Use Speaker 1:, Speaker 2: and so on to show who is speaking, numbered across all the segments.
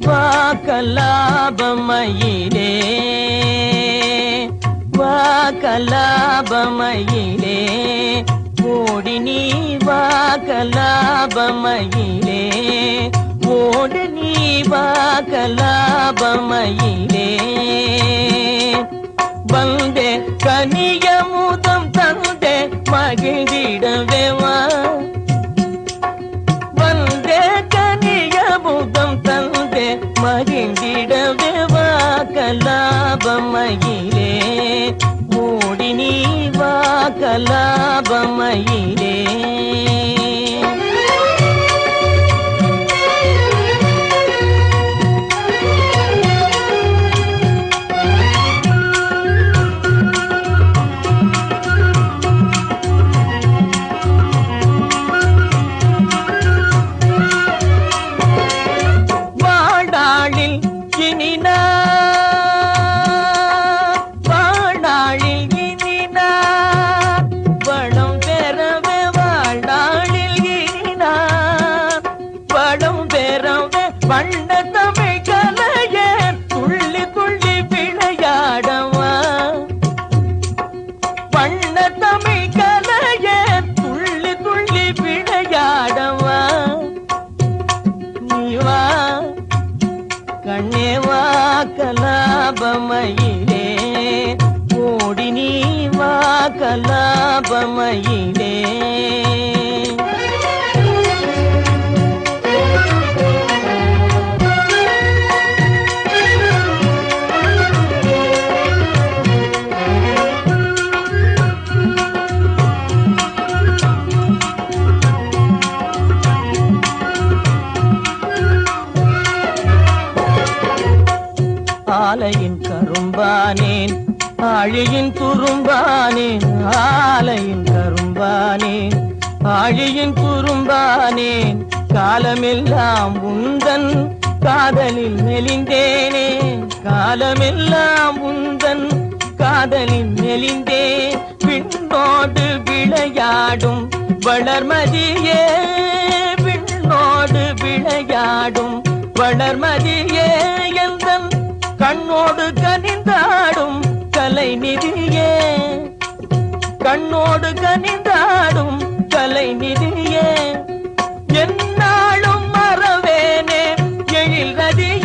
Speaker 1: வாக்கலாபமயிலே வாக்கலாபமயிலே ஓடி நீ வாக்கலாபமயிலே ஓடி நீ வாக்கலாபமயிலே. வந்தே கனியமுத కలాపమయినే வாடாளில் கிணினா கலாபமயிலே. ஆலையின் கரும்பானேன் ஆழியின் துரும்பானே ஆலையின் கரும்பானே. ஆழியின் துரும்பானேன் காலமெல்லாம் உந்தன் காதலில் மெலிந்தேனே. காலமெல்லாம் உந்தன் காதலில் மெலிந்தே. பின்னோடு விளையாடும் வளர்மதியே பின்னோடு விளையாடும் வளர்மதியே. எந்தன் கண்ணோடு கனிந்தாடும் கலை நிதியே. கண்ணோடு கனிந்தாடும் கலை நிதியே. என்னாலும் மறவேனே எழில் ரதியே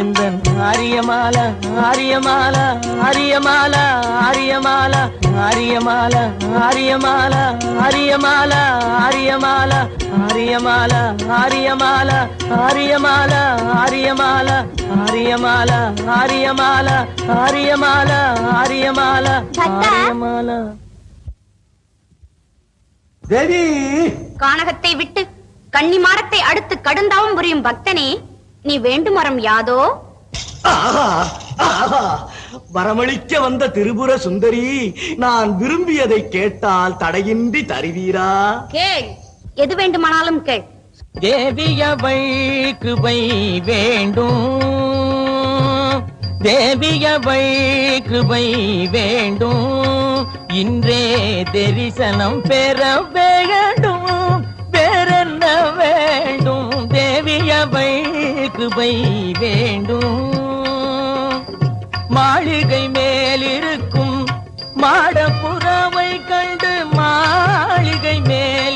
Speaker 1: எந்த ஆரியமால ஆரியமால ஆரியமால ஆரியமால ஆரியமால ஆரியமால ஆரியமால ஆரியமால ஆரியமால ஆரியமால ஆரியமால ஆரியமால ஆரியமால ஆரியமால ஆரியமால ஆரியமால. ஆரியமால
Speaker 2: தேவி
Speaker 3: கானகத்தை விட்டு கன்னிமாடத்தை அடுத்து கடுந்தாவும் புரியும் பக்தனே நீ வேண்டும் வரம் யாதோ?
Speaker 2: ஆஹா, ஆஹா. வரமளிக்க வந்த திரிபுர சுந்தரி நான் விரும்பியதை கேட்டால் தடையின்றி தருவீரா?
Speaker 3: கேள். எது வேண்டுமானாலும் கேள்.
Speaker 1: தேவியவை கிருபை வேண்டும். தேவியவை கிருபை வேண்டும். இன்றே தரிசனம் பெற வேண்டும். பெறென்ன வேண்டும்? தேவியவை கிருபை வேண்டும். மாளிகை மேலிருக்கும் மாடப்புறாவை கண்டு மாளிகை மேல்